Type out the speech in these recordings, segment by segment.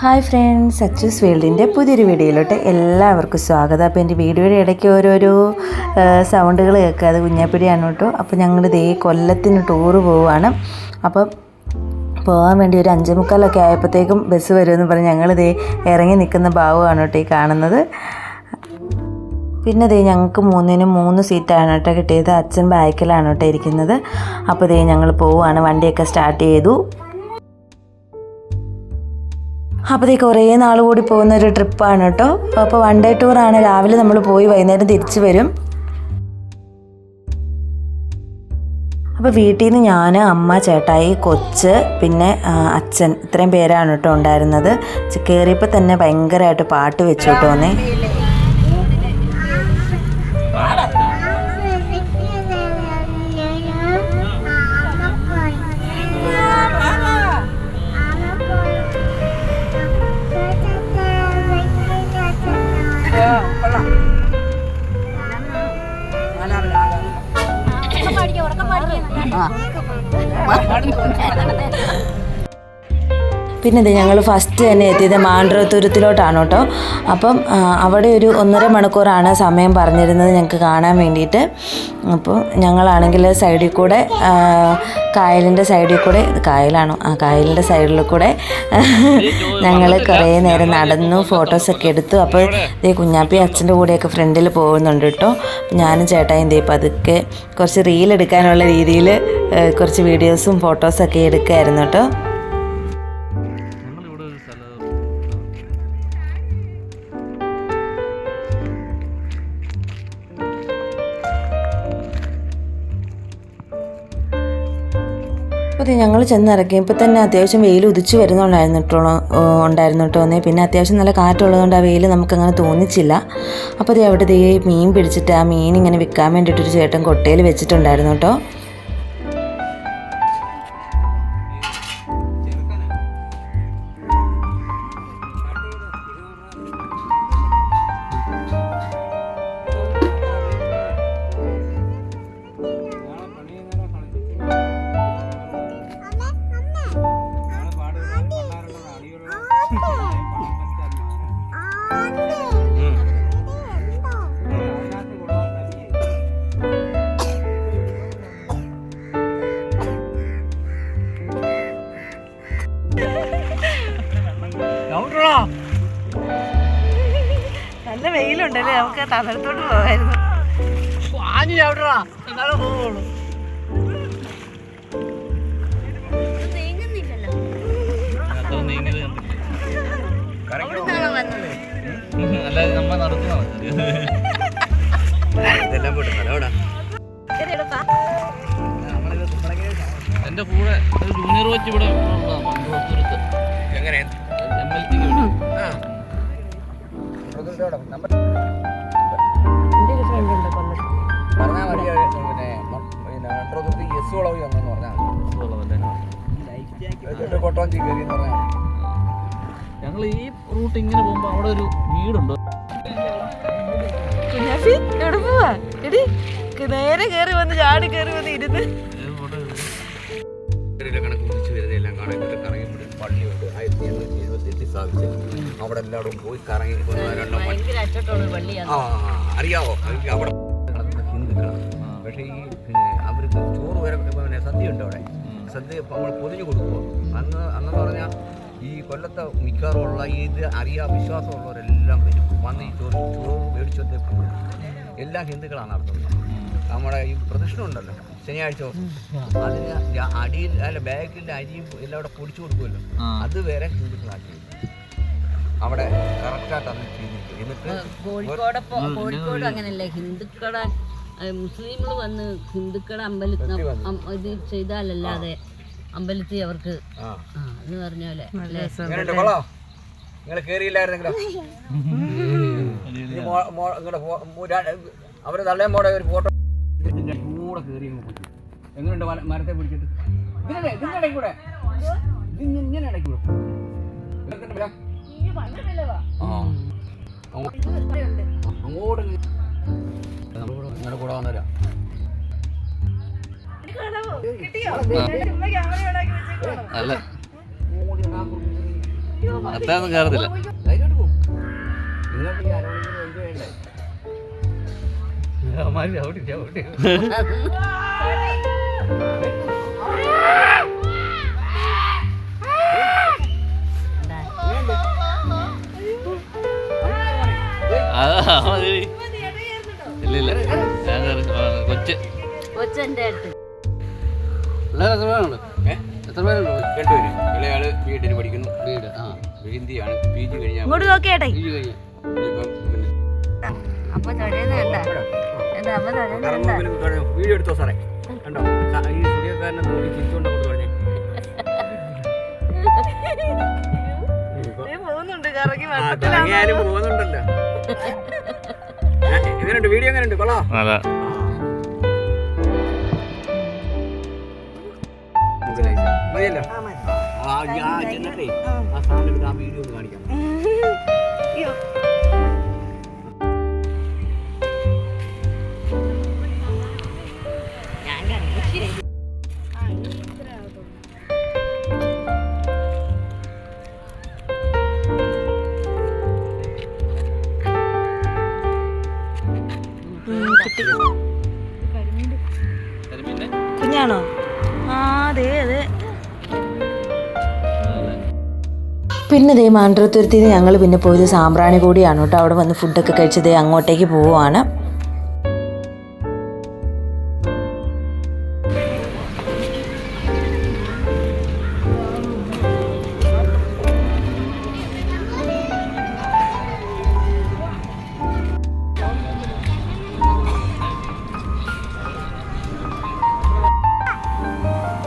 Hi friends Achus വേൾഡിന്റെ പുതിയൊരു വീഡിയോയിലോട്ട് എല്ലാവർക്കും സ്വാഗതം. അപ്പോൾ എന്റെ വീഡിയോയുടെ ഇടയ്ക്ക് ഓരോരോ സൗണ്ടുകൾ കേൾക്കുക. അത് കുഞ്ഞാപ്പിടിയാണ് കേട്ടോ. അപ്പോൾ ഞങ്ങൾ ദേ കൊല്ലത്തിന് ടൂറ് പോവുകയാണ്. അപ്പം പോകാൻ വേണ്ടി ഒരു അഞ്ചേ മുക്കാലൊക്കെ ആയപ്പോഴത്തേക്കും ബസ് വരുമെന്ന് പറഞ്ഞ് ഞങ്ങളിതേ ഇറങ്ങി നിൽക്കുന്ന ഭാവമാണ് കേട്ടോ ഈ കാണുന്നത്. പിന്നെ ദേ ഞങ്ങൾക്ക് മൂന്നിനും മൂന്ന് സീറ്റാണ് കേട്ടോ കിട്ടിയത്. അച്ഛൻ ബാക്കിലാണ് കേട്ടോ ഇരിക്കുന്നത്. അപ്പോൾ ദേ ഞങ്ങൾ പോവുകയാണ്. വണ്ടിയൊക്കെ സ്റ്റാർട്ട് ചെയ്തു. അപ്പോൾ ഈ കുറേ നാൾ കൂടി പോകുന്ന ഒരു ട്രിപ്പാണ് കേട്ടോ. അപ്പോൾ വൺ ഡേ ടൂറാണ് രാവിലെ നമ്മൾ പോയി വൈകുന്നേരം തിരിച്ചു വരും. അപ്പോൾ വീട്ടിൽ നിന്ന് ഞാൻ അമ്മ ചേട്ടായി കൊച്ച് പിന്നെ അച്ഛൻ ഇത്രയും പേരാണ് കേട്ടോ ഉണ്ടായിരുന്നത്. കയറിയപ്പോൾ തന്നെ ഭയങ്കരമായിട്ട് പാട്ട് വെച്ചു കേട്ടോ പിന്നെ ഇത് ഞങ്ങൾ ഫസ്റ്റ് തന്നെ എത്തിയത് മാണ്ഡ്രത്തുരത്തിലോട്ടാണ് കേട്ടോ. അപ്പം അവിടെ ഒരു ഒന്നര മണിക്കൂറാണ് സമയം പറഞ്ഞിരുന്നത് ഞങ്ങൾക്ക് കാണാൻ വേണ്ടിയിട്ട്. അപ്പോൾ ഞങ്ങളാണെങ്കിൽ സൈഡിൽ കൂടെ കായലിന്റെ സൈഡിൽ കൂടെ കായലാണോ ആ കായലിന്റെ സൈഡിൽ കൂടെ ഞങ്ങൾ കുറേ നേരം നടന്നു ഫോട്ടോസൊക്കെ എടുത്തു. അപ്പോൾ ഇതേ കുഞ്ഞാപ്പി അച്ഛന്റെ കൂടെയൊക്കെ ഫ്രണ്ടിൽ പോകുന്നുണ്ട് കേട്ടോ. ഞാനും ചേട്ടായും ദേ പതുക്കെ കുറച്ച് റീൽ എടുക്കാനുള്ള രീതിയിൽ കുറച്ച് വീഡിയോസും ഫോട്ടോസൊക്കെ എടുക്കുമായിരുന്നു കേട്ടോ. അപ്പോൾ ഞങ്ങൾ ചെന്നിറക്കിയപ്പോൾ തന്നെ അത്യാവശ്യം വെയിൽ ഉദിച്ചു വരുന്നുണ്ടായിരുന്നു കേട്ടോ ഉണ്ടായിരുന്നു കേട്ടോ പിന്നെ അത്യാവശ്യം നല്ല കാറ്റുള്ളതുകൊണ്ട് ആ വെയിൽ നമുക്കങ്ങനെ തോന്നിച്ചില്ല. അപ്പോൾ ദേ അവിടെ ദേ മീൻ പിടിച്ചിട്ട് ആ മീൻ ഇങ്ങനെ വിൽക്കാൻ വേണ്ടിയിട്ടൊരു ചേട്ടൻ കൊട്ടയിൽ വെച്ചിട്ടുണ്ടായിരുന്നു കേട്ടോ നല്ല വെയിലുണ്ടല്ലേ? നമുക്ക് തണലത്തോട്ട് പോകായിരുന്നു. നമ്മ ഇതെല്ലാം പോട്ടെ എന്റെ കൂടെ ഒരു ജൂനിയർ വെച്ച് ഇവിടെ നമ്പർ പറഞ്ഞാൽ മതി പിന്നെ എസ് വളവ് അങ്ങനെ പറഞ്ഞാൽ ഉള്ളതല്ലേ? മതി കൊട്ടോഞ്ചി കയറി എന്ന് പറഞ്ഞാൽ ഞങ്ങൾ ഈ റൂട്ട് ഇങ്ങനെ പോകുമ്പോ അവിടെ ഒരു വീടുണ്ട്. എവിടെ പോവാ? എടി നേരെ കയറി വന്ന് ചാടി കയറി വന്ന് ഇരുന്ന്. വിടും പള്ളിയുണ്ട്. ആയിരത്തി എണ്ണൂറ്റി എഴുപത്തി എട്ടിൽ സ്ഥാപിച്ച് അവിടെ എല്ലാവരും പോയി കറങ്ങി പള്ളി ആ അറിയാവോ? അവിടെ ഹിന്ദുക്കളാണ്. പക്ഷേ ഈ പിന്നെ അവർക്ക് ചോറ് വരെ പിന്നെ സദ്യ ഉണ്ട് അവിടെ. സദ്യ നമ്മൾ പൊതിഞ്ഞു കൊടുക്കുമോ അന്ന് അന്നെന്ന് പറഞ്ഞാൽ ഈ കൊല്ലത്തെ മിക്കവാറുമുള്ള ഇത് അറിയാ വിശ്വാസമുള്ളവരെല്ലാം വരും. വന്ന് ഈ ചോറ് ചോറ് മേടിച്ചു എല്ലാ ഹിന്ദുക്കളാണ് നടത്തുന്നത്. നമ്മുടെ ഈ പ്രദക്ഷിണം ഉണ്ടല്ലോ. ശനിയാഴ്ച ദിവസം. അതിന് അടിയിൽ അല്ല ബാഗിൽ അരിയും എല്ലാം അവിടെ പൊടിച്ചു കൊടുക്കുമല്ലോ. അത് വരെ ഹിന്ദുക്കളാക്കി അവിടെ കറക്റ്റായിട്ട് അത് ചെയ്തിരിക്കും എന്നിട്ട് കോഴിക്കോട് കോഴിക്കോട് അങ്ങനല്ലേ ഹിന്ദുക്കളെ മുസ്ലിങ്ങൾ വന്ന് ഹിന്ദുക്കളെ അമ്പലത്തിൽ ഇത് ചെയ്താലല്ലാതെ അമ്പലത്തിൽ അവർക്ക് എന്ന് പറഞ്ഞ പോലെ നിങ്ങൾ കയറിയില്ലായിരുന്നെങ്കിലോ അവർ ഒരു ഫോട്ടോ കൂടെ കയറി എങ്ങനെയുണ്ട് മര- മരത്തെ പിടിച്ചിട്ട്? ഇതിനെ ഇതിന്റെ ഇടയ്ക്ക് കൂടെ. ഇതിന് ഇങ്ങ- ഇങ്ങനെ ഇടയ്ക്ക് കൂടെ. അങ്ങോ- അങ്ങോട്ട് നിങ്ങളുടെ കൂടെ വന്നവരാ. അല്ല. അത്താന്നും കയറത്തില്ല. കൊച്ച്. കൊച്ചെന്റെ അടുത്ത്? രണ്ടുപേര് ഇളയാൾ പഠിക്കുന്നു. വീട് ആ. ഹിന്ദിയാണ്. പി ജി കഴിഞ്ഞാൽ ഇങ്ങോട്ട് നോക്കിയേട്ടെ. അപ്പൊ വീഡിയോ എടുത്തോ സാറേ? കണ്ടോ? ഈ സ്റ്റുഡിയോക്കാരനെ നോക്കി ചിരിച്ചുകൊണ്ട് കൊണ്ട് തുടങ്ങി തുടങ്ങിയാലും പോകുന്നുണ്ടല്ലോ. എങ്ങനെയുണ്ട്? വീഡിയോ എങ്ങനെയുണ്ട്? കൊള്ളാം. അതാ. മതിയല്ലോ. ആ ഞാൻ ചെന്നിട്ടേ ആ സാധനം ആ വീഡിയോ ഒന്ന് കാണിക്കാം. പിന്നെ കുഞ്ഞാണോ? ആ അതെ അതെ. പിന്നെ ദേ നിന്ന് ഞങ്ങൾ പിന്നെ പോയത് സാമ്പ്രാണി കൂടിയാണ് കേട്ടോ. അവിടെ വന്ന് ഫുഡൊക്കെ കഴിച്ചത് അങ്ങോട്ടേക്ക് പോവുകയാണ്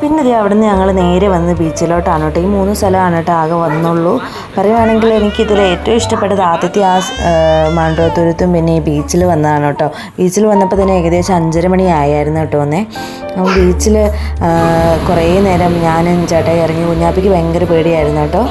പിന്നെ ഇതേ അവിടുന്ന് ഞങ്ങൾ നേരെ വന്ന് ബീച്ചിലോട്ടാണ് കേട്ടോ. ഈ മൂന്ന് സ്ഥലമാണ് കേട്ടോ ആകെ വന്നുള്ളൂ. പറയുവാണെങ്കിൽ എനിക്കിതിൽ ഏറ്റവും ഇഷ്ടപ്പെട്ടത് ആദ്യത്തെ ആ മാണ്ടോത്തുരുത്തും പിന്നെ ഈ ബീച്ചിൽ വന്നതാണ് കേട്ടോ. ബീച്ചിൽ വന്നപ്പോൾ തന്നെ ഏകദേശം അഞ്ചര മണി ആയായിരുന്നു കേട്ടോ ഒന്നേ ബീച്ചിൽ കുറേ നേരം ഞാനും ചേട്ടായി ഇറങ്ങി കുഞ്ഞാപ്പിക്ക് ഭയങ്കര പേടിയായിരുന്നു കേട്ടോ.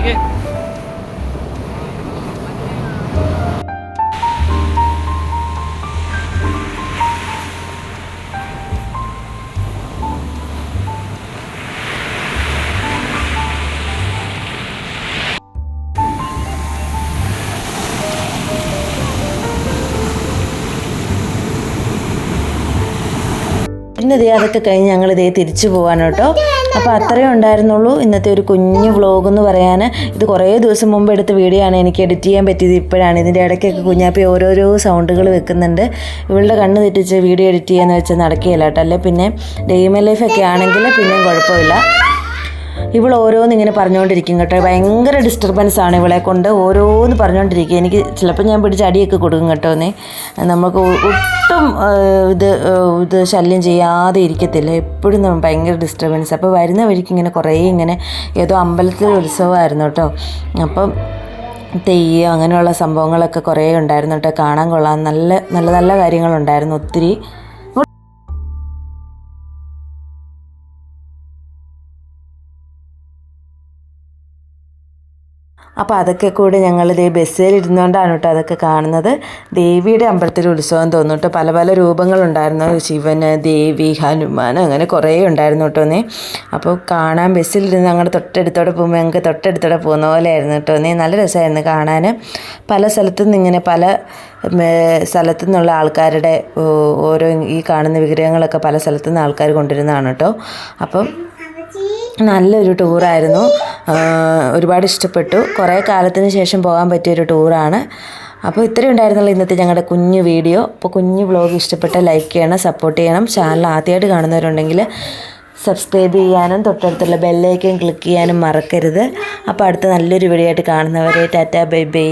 നോക്കിയേ പിന്നെ അതൊക്കെ കഴിഞ്ഞ് ഞങ്ങൾ തിരിച്ചു പോകാൻ അപ്പോൾ അത്രയേ ഉണ്ടായിരുന്നുള്ളൂ. ഇന്നത്തെ ഒരു കുഞ്ഞു വ്ളോഗ് എന്ന് പറയാൻ ഇത് കുറേ ദിവസം മുമ്പ് എടുത്ത വീഡിയോ ആണ്. എനിക്ക് എഡിറ്റ് ചെയ്യാൻ പറ്റിയത് ഇപ്പോഴാണ്. ഇതിന്റെ ഇടയ്ക്കൊക്കെ കുഞ്ഞാപ്പി ഓരോരോ സൗണ്ടുകൾ വെക്കുന്നുണ്ട്. ഇവളുടെ കണ്ണ് തെറ്റിച്ച് വീഡിയോ എഡിറ്റ് ചെയ്യാന്ന് വെച്ചാൽ നടക്കുകയില്ല കേട്ടോ. അല്ലെ പിന്നെ ഡെയിമ ലൈഫൊക്കെ ആണെങ്കിൽ പിന്നെയും കുഴപ്പമില്ല. ഇവൾ ഓരോന്ന് ഇങ്ങനെ പറഞ്ഞുകൊണ്ടിരിക്കും കേട്ടോ. ഭയങ്കര ഡിസ്റ്റർബൻസ് ആണ് ഇവളെ കൊണ്ട് ഓരോന്ന് പറഞ്ഞുകൊണ്ടിരിക്കുക എനിക്ക് ചിലപ്പോൾ ഞാൻ പിടിച്ച് അടിയൊക്കെ കൊടുക്കും കേട്ടോ എന്നേ നമുക്ക് ഒട്ടും ഇത് ഇത് ശല്യം ചെയ്യാതെ ഇരിക്കത്തില്ല. എപ്പോഴും ഭയങ്കര ഡിസ്റ്റർബൻസ് അപ്പോൾ വരുന്ന വഴിക്ക് ഇങ്ങനെ കുറേ ഇങ്ങനെ ഏതോ അമ്പലത്തിൽ ഉത്സവമായിരുന്നു കേട്ടോ. അപ്പം തെയ്യം അങ്ങനെയുള്ള സംഭവങ്ങളൊക്കെ കുറേ ഉണ്ടായിരുന്നു കേട്ടോ. കാണാൻ കൊള്ളാം. നല്ല നല്ല നല്ല കാര്യങ്ങളുണ്ടായിരുന്നു ഒത്തിരി. അപ്പോൾ അതൊക്കെ കൂടി ഞങ്ങൾ ദേ ബസ്സിൽ ഇരുന്നുകൊണ്ടാണ് കേട്ടോ അതൊക്കെ കാണുന്നത്. ദേവിയുടെ അമ്പലത്തിൽ ഉത്സവം തോന്നുന്നു കേട്ടോ പല പല രൂപങ്ങളുണ്ടായിരുന്നു. ശിവന് ദേവി ഹനുമാൻ അങ്ങനെ കുറേ ഉണ്ടായിരുന്നു കേട്ടോ നീ അപ്പോൾ കാണാൻ ബസ്സിലിരുന്ന് ഞങ്ങളുടെ തൊട്ടടുത്തോടെ പോകുമ്പോൾ ഞങ്ങൾക്ക് തൊട്ടടുത്തോടെ പോകുന്ന പോലെയായിരുന്നു കേട്ടോ നീ നല്ല രസമായിരുന്നു കാണാൻ പല സ്ഥലത്തു നിന്ന് ഇങ്ങനെ പല സ്ഥലത്തു നിന്നുള്ള ആൾക്കാരുടെ ഓരോ ഈ കാണുന്ന വിഗ്രഹങ്ങളൊക്കെ പല സ്ഥലത്തു നിന്ന് ആൾക്കാർ കൊണ്ടുവരുന്നതാണ് കേട്ടോ അപ്പം നല്ലൊരു ടൂറായിരുന്നു ഒരുപാട് ഇഷ്ടപ്പെട്ടു. കുറേ കാലത്തിന് ശേഷം പോകാൻ പറ്റിയ ഒരു ടൂറാണ് അപ്പോൾ ഇത്രയും ഉണ്ടായിരുന്നല്ലോ ഇന്നത്തെ ഞങ്ങളുടെ കുഞ്ഞു വീഡിയോ. അപ്പോൾ കുഞ്ഞു വ്ളോഗ് ഇഷ്ടപ്പെട്ട ലൈക്ക് ചെയ്യണം സപ്പോർട്ട് ചെയ്യണം. ചാനൽ ആദ്യമായിട്ട് കാണുന്നവരുണ്ടെങ്കിൽ സബ്സ്ക്രൈബ് ചെയ്യാനും തൊട്ടടുത്തുള്ള ബെല്ലൈക്കൻ ക്ലിക്ക് ചെയ്യാനും മറക്കരുത്. അപ്പോൾ അടുത്ത നല്ലൊരു വീഡിയോ ആയിട്ട് കാണുന്നവരെ ടാറ്റാ ബൈ ബൈ.